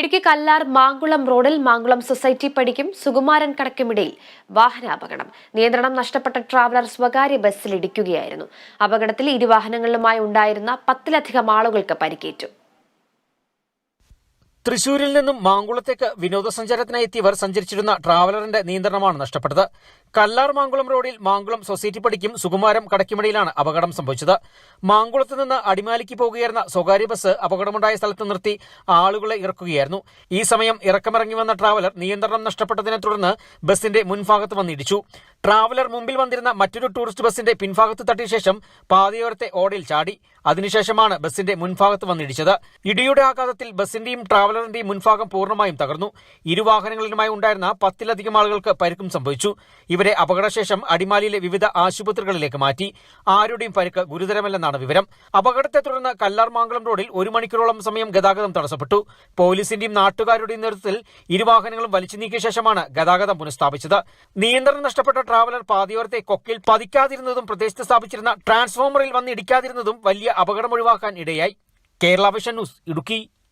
ഇടുക്കി കല്ലാർ മാങ്കുളം റോഡിൽ മാങ്കുളം സൊസൈറ്റി പടിക്കും സുകുമാരൻ കടക്കുമിടയിൽ വാഹനാപകടം. നിയന്ത്രണം നഷ്ടപ്പെട്ട ട്രാവലർ സ്വകാര്യ ബസ്സിൽ ഇടിക്കുകയായിരുന്നു. അപകടത്തിൽ ഇരുവാഹനങ്ങളിലുമായി ഉണ്ടായിരുന്ന പത്തിലധികം ആളുകൾക്ക് പരിക്കേറ്റു. തൃശൂരിൽ നിന്നും മാങ്കുളത്തേക്ക് വിനോദസഞ്ചാരത്തിനായി എത്തിയവർ സഞ്ചരിച്ചിരുന്ന ട്രാവലറിന്റെ നിയന്ത്രണമാണ് നഷ്ടപ്പെട്ടത്. കല്ലാർ മാങ്കുളം റോഡിൽ മാങ്കുളം സൊസൈറ്റി പടിക്കും സുകുമാരം കടക്കിമടിയിലാണ് അപകടം സംഭവിച്ചത്. മാങ്കുളത്ത് നിന്ന് അടിമാലിക്ക് പോകുകയായിരുന്ന സ്വകാര്യ ബസ് അപകടമുണ്ടായ സ്ഥലത്ത് നിർത്തി ആളുകളെ ഇറക്കുകയായിരുന്നു. ഈ സമയം ഇറക്കമിറങ്ങി വന്ന ട്രാവലർ നിയന്ത്രണം നഷ്ടപ്പെട്ടതിനെ തുടർന്ന് ബസിന്റെ മുൻഭാഗത്ത് വന്നിടിച്ചു. ട്രാവലർ മുമ്പിൽ വന്നിരുന്ന മറ്റൊരു ടൂറിസ്റ്റ് ബസിന്റെ പിൻഭാഗത്ത് തട്ടിയ ശേഷം പാതയോരത്തെ ഓടയിൽ ചാടി. അതിനുശേഷമാണ് ബസിന്റെ മുൻഭാഗത്ത് വന്നിടിച്ചത്. ഇടിയുടെ ആഘാതത്തിൽ ബസിന്റെയും ട്രാവലറിന്റെയും മുൻഭാഗം പൂർണമായും തകർന്നു. ഇരുവാഹനങ്ങളിലുമായി ഉണ്ടായിരുന്ന പത്തിലധികം ആളുകൾക്ക് പരിക്കും സംഭവിച്ചു. ഇവരെ അപകടശേഷം അടിമാലിയിലെ വിവിധ ആശുപത്രികളിലേക്ക് മാറ്റി. ആരുടെയും പരിക്ക് ഗുരുതരമല്ലെന്നാണ് വിവരം. അപകടത്തെ തുടർന്ന് കല്ലാർമാങ്കുളം റോഡിൽ ഒരു മണിക്കൂറോളം സമയം ഗതാഗതം തടസ്സപ്പെട്ടു. പോലീസിന്റെയും നാട്ടുകാരുടെയും നേതൃത്വത്തിൽ ഇരുവാഹനങ്ങളും വലിച്ചു നീക്കിയ ശേഷമാണ് ഗതാഗതം പുനഃസ്ഥാപിച്ചത്. നിയന്ത്രണം നഷ്ടപ്പെട്ട ട്രാവലർ പാതയോരത്തെ കൊക്കിൽ പതിക്കാതിരുന്നതും പ്രദേശത്ത് സ്ഥാപിച്ചിരുന്ന ട്രാൻസ്ഫോമറിൽ വന്ന് ഇടിക്കാതിരുന്നതും വലിയ അപകടം ഒഴിവാക്കാൻ ഇടയായി. Kerala vision news Idukki.